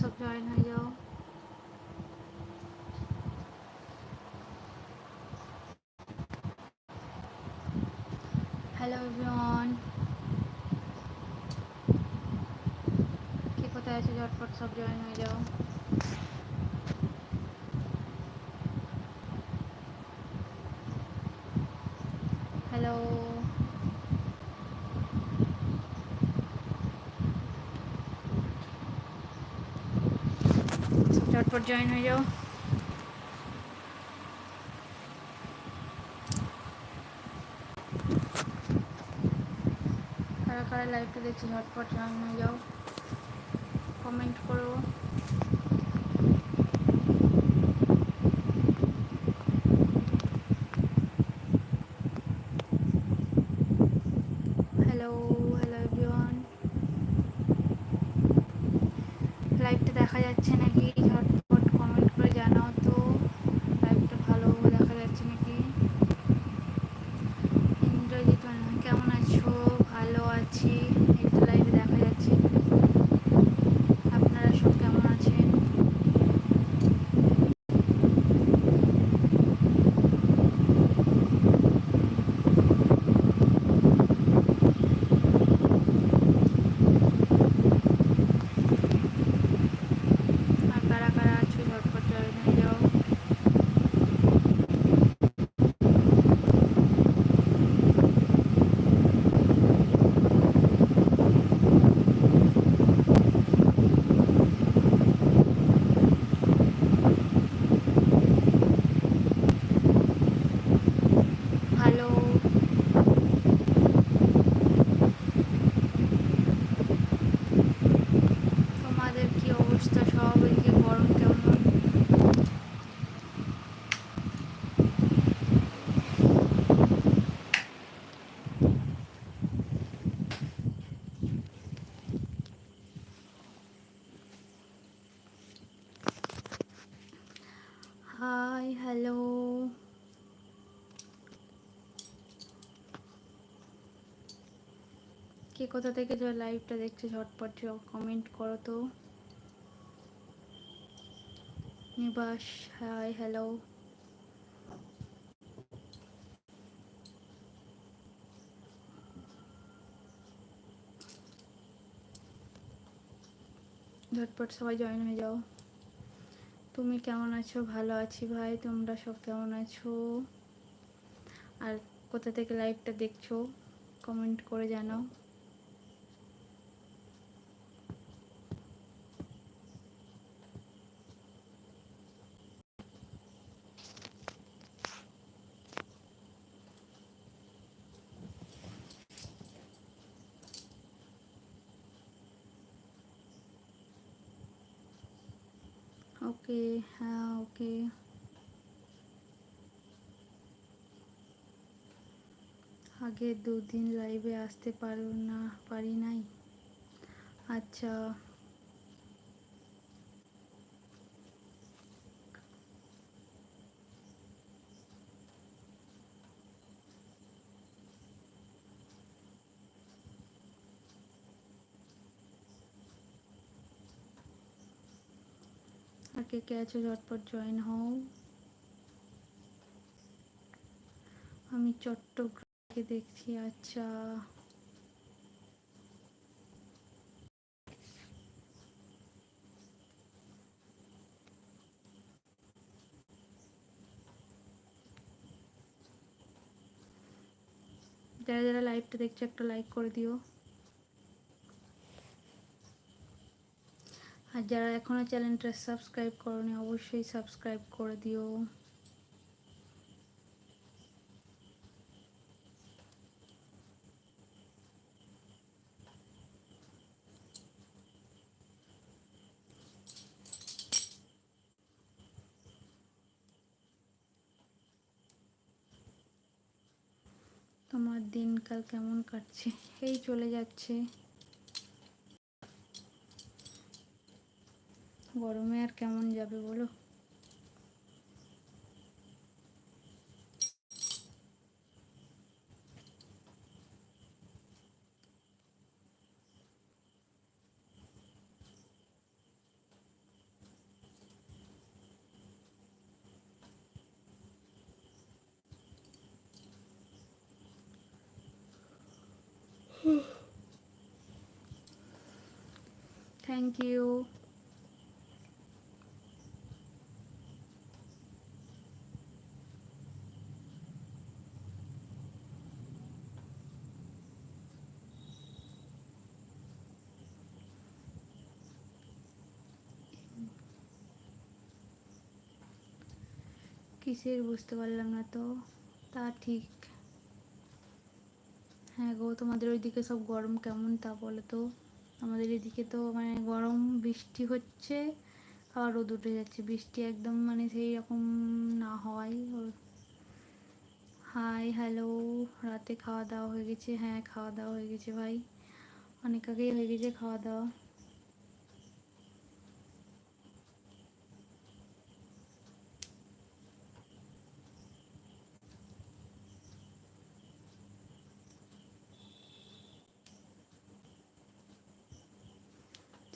সব জয়েন হয়ে যাও হ্যালো এভরিওয়ান কে কোথায় আছে ঝটপট সব জয়েন হয়ে যাও হ্যালো ঝটপট জয়েন হয়ে যাও কারা কারা লাইভটা দেখছি ঝটপট জয়েন হয়ে যাও কমেন্ট করো হ্যালো হ্যালো এভরিওয়ান লাইভটা দেখা যাচ্ছে নাকি ঝটপট কমেন্ট করে জানাও তো লাইভটা ভালো দেখা যাচ্ছে নাকি ইন্দ্রজিৎ মান্না, কেমন আছো ভালো আছি এই তো লাইভে দেখা যাচ্ছে আপনারা সব কেমন আছেন আর কারা কারা আছো ঝটপট জয়েন হয়ে যাও ভালো তোমাদের কি অবস্থা সব এদিকে গরম কেমন হাই হ্যালো কে কোথা থেকে যে লাইভটা দেখছে, ঝটপট কমেন্ট করো তো। নিবাস হাই হ্যালো ঝটপট সবাই জয়েন হয়ে যাও। তুমি কেমন আছো? ভালো আছি ভাই, তোমরা সব কেমন আছো? আর কোথা থেকে লাইভটা দেখছ? কমেন্ট করে জানাও ওকে হ্যাঁ ওকে আগে দুদিন লাইভে আসতে পারো না পারি নাই? আচ্ছা আর কে কে আছো ঝটপট জয়েন হও। আমি চট্টগ্রামকে দেখছি আচ্ছা। যারা যারা লাইভটা দেখছ, একটা লাইক করে দিও। আর যারা এখনও চ্যানেলটা সাবস্ক্রাইব করনি, অবশ্যই সাবস্ক্রাইব করে দিও। তোমার দিনকাল কেমন কাটছে? এই চলে যাচ্ছে। গরমে আর কেমন যাবে বলো? থ্যাংক ইউ কিসের বুঝতে পারলাম না তো, তা ঠিক। হ্যাঁ গো, তোমাদের ওইদিকে সব গরম কেমন তা বলো তো। আমাদের এদিকে তো মানে গরম, বৃষ্টি হচ্ছে, আবার রোদ উঠে যাচ্ছে। বৃষ্টি একদম মানে সেই রকম না হয় হাই, হ্যালো, রাতে খাওয়া দাওয়া হয়ে গেছে। হ্যাঁ খাওয়া দাওয়া হয়ে গেছে ভাই। অনেক আগেই হয়ে গেছে খাওয়া দাওয়া।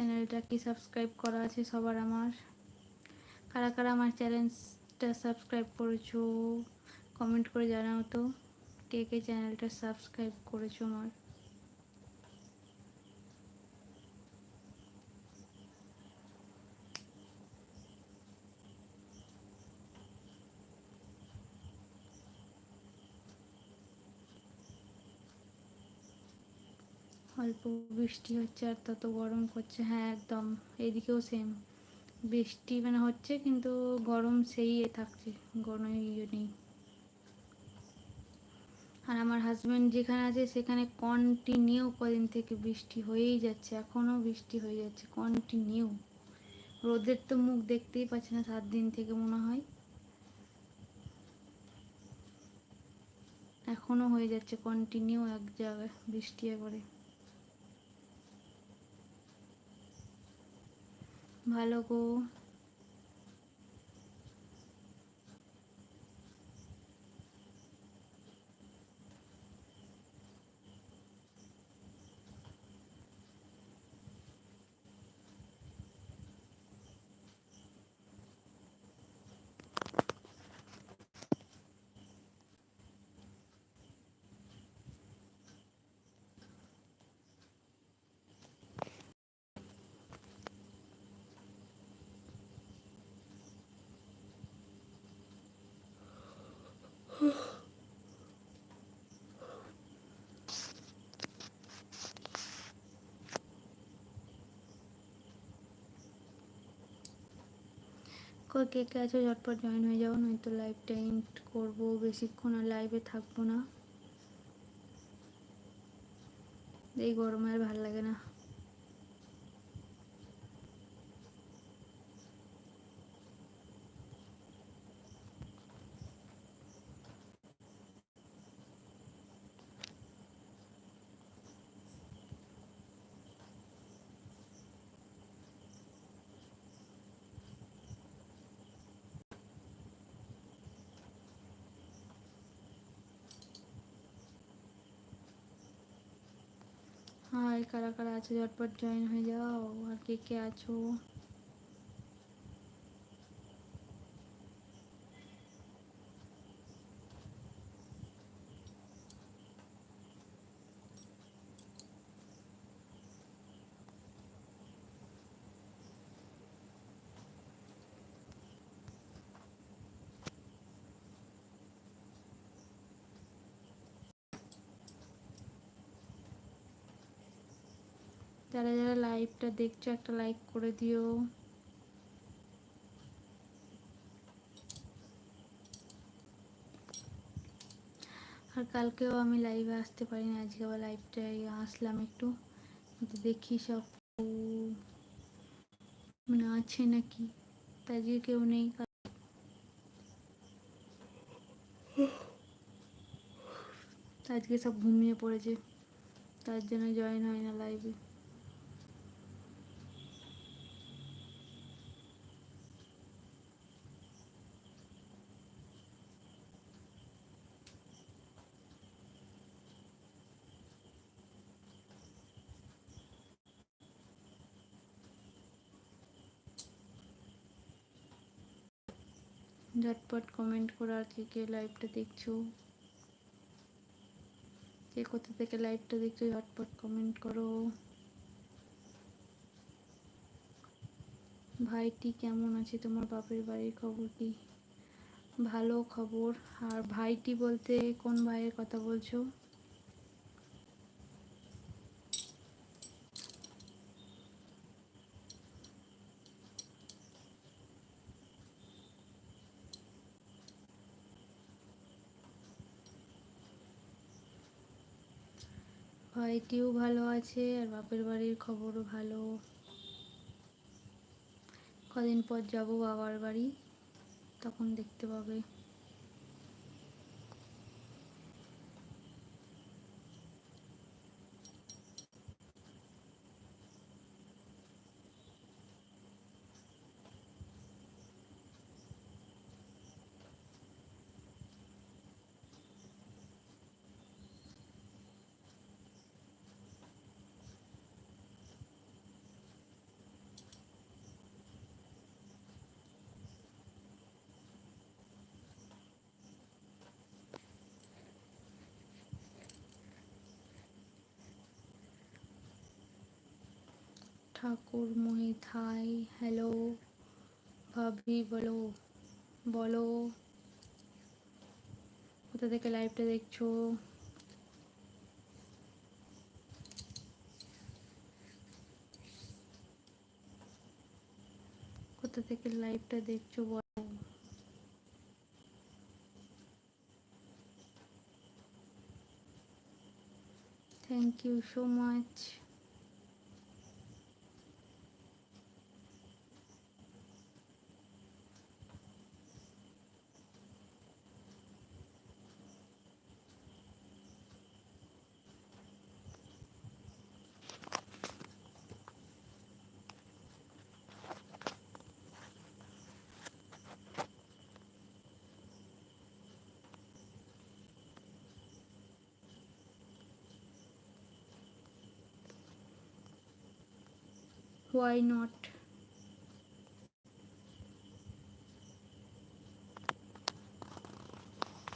চ্যানেলটা কি সাবস্ক্রাইব করা আছে সবার আমার? কারা কারা আমার চ্যানেলটা সাবস্ক্রাইব করেছ? কমেন্ট করে জানাও তো, কে কে চ্যানেলটা সাবস্ক্রাইব করেছ আমার? অল্প বৃষ্টি হচ্ছে আর তত গরম করছে। হ্যাঁ একদম। এইদিকেও সেম বৃষ্টি মানে হচ্ছে কিন্তু গরম সেই থাকছে গরম ইয়ে নেই। আর আমার হাজব্যান্ড যেখানে আছে সেখানে কন্টিনিউ কদিন থেকে বৃষ্টি হয়েই যাচ্ছে, এখনও বৃষ্টি হয়ে যাচ্ছে কন্টিনিউ রোদের তো মুখ দেখতেই পাচ্ছে না, সাত দিন থেকে মনে হয়। এখনও হয়ে যাচ্ছে কন্টিনিউ এক জায়গায় বৃষ্টি একবারে। ভালো গো। কই, কে কে আছো? ঝটপট জয়েন হয়ে যাও, নয়তো লাইভটা এন্ড করব। বেশিক্ষণ আর লাইভে থাকব না। এই গরমে আর ভালো লাগে না। হাই কারা কারা আছো? ঝটপট জয়েন হয়ে যাও। আর কে কে আছো? যারা যারা লাইভটা দেখছ, একটা লাইক করে দিও। আর কালকেও আমি লাইভে আসতে পারিনি, আজকে আবার লাইভটাই আসলাম একটু। দেখি সব মানে আছে নাকি? আজকে কেউ নেই আজকে সব ঘুমিয়ে পড়েছে, তার জন্য জয়েন হয় না লাইভে ঝটপট কমেন্ট করো আর কে কে লাইভটা দেখছ? কে কোথা থেকে লাইভটা দেখছ, ঝটপট কমেন্ট করো। ভাইটি কেমন আছে? তোমার বাপের বাড়ির খবর কি? ভালো খবর। আর ভাইটি বলতে কোন ভাইয়ের কথা বলছো? ভাইটিও ভালো আছে আর বাপের বাড়ির খবরও ভালো। কদিন পর যাব বাবার বাড়ি, তখন দেখতে পাবে। ঠাকুর মোহিত হাই হ্যালো, ভাবি বলো বলো। কোথা থেকে লাইভটা দেখছ? কোথা থেকে লাইভটা দেখছ বলো? Thank you so much why not?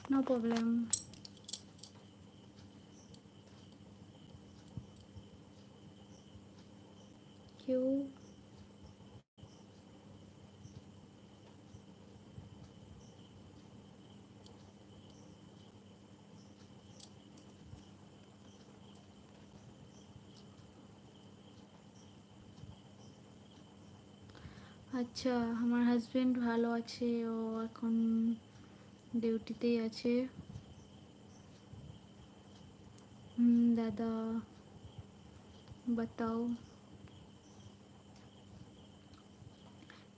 No problem. আচ্ছা আমার হাজবেন্ড ভালো আছে ও এখন ডিউটিতেই আছে হুম দাদা बताओ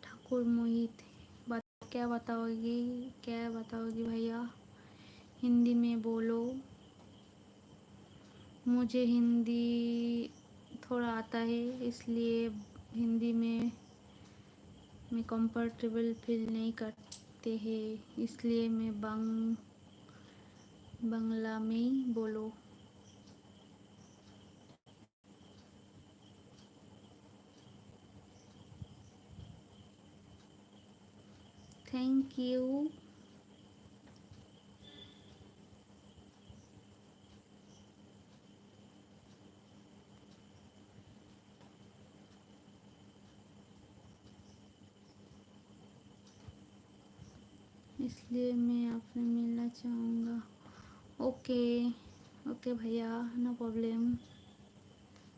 ठाकुर मोहित बत, क्या बताओगी क्या बताओगी भैया हिंदी में बोलो मुझे हिंदी थोड़ा आता है इसलिए हिंदी में में कंफर्टेबल फील नहीं करते हैं, इसलिए मैं बंग, बंगला में ही बोलो। थैंक यू इसलिए मैं आपसे मिलना चाहूँगा ओके ओके भैया no problem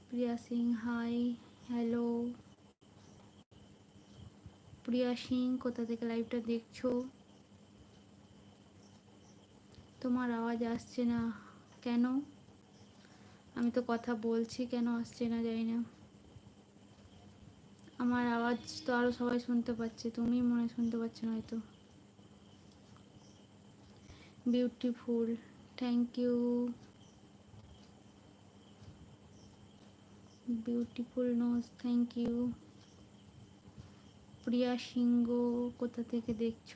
Priya Singh hi hello Priya Singh কোথা থেকে লাইভটা দেখছো তোমার আওয়াজ আসছে না কেন আমি তো কথা বলছি কেন আসছে না জানি না আমার আওয়াজ তো আরও সবাই শুনতে পাচ্ছে তুমি মনে হয় শুনতে পাচ্ছ না হয়তো Beautiful thank you beautiful nose thank you Priya Singh কোথা থেকে দেখছ?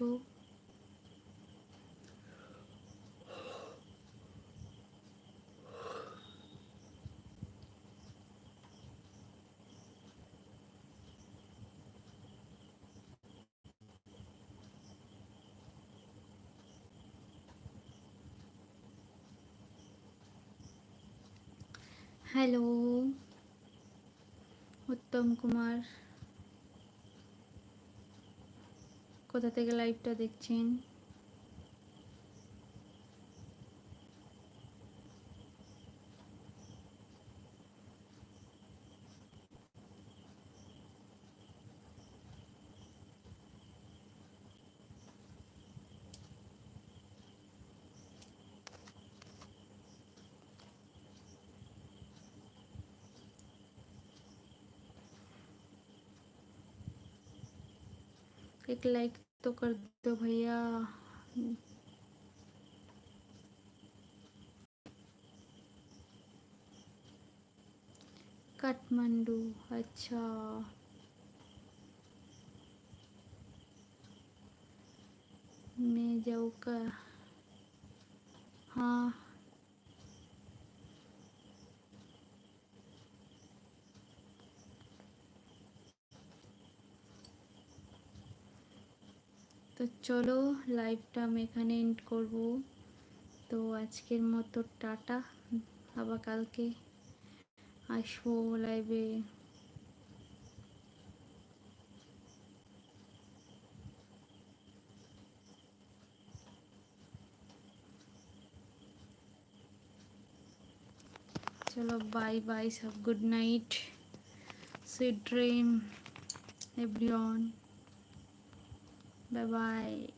হ্যালো উত্তম কুমার। কোথা থেকে লাইভটা দেখছেন? एक लाइक तो कर दो भैया। काठमांडू अच्छा। मैं जाऊ का? हाँ। তো চলো লাইভটা আমি এখানে এন্ড করব তো আজকের মতো টাটা আবার কালকে আসবো লাইভে चलो बाय बाय सब good night sweet dream everyone bye-bye.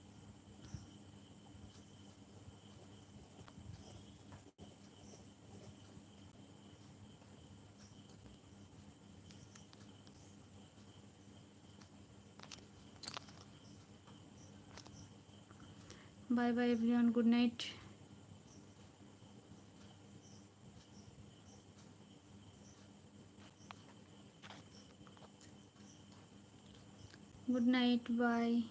Everyone. Good night. Good night. Bye.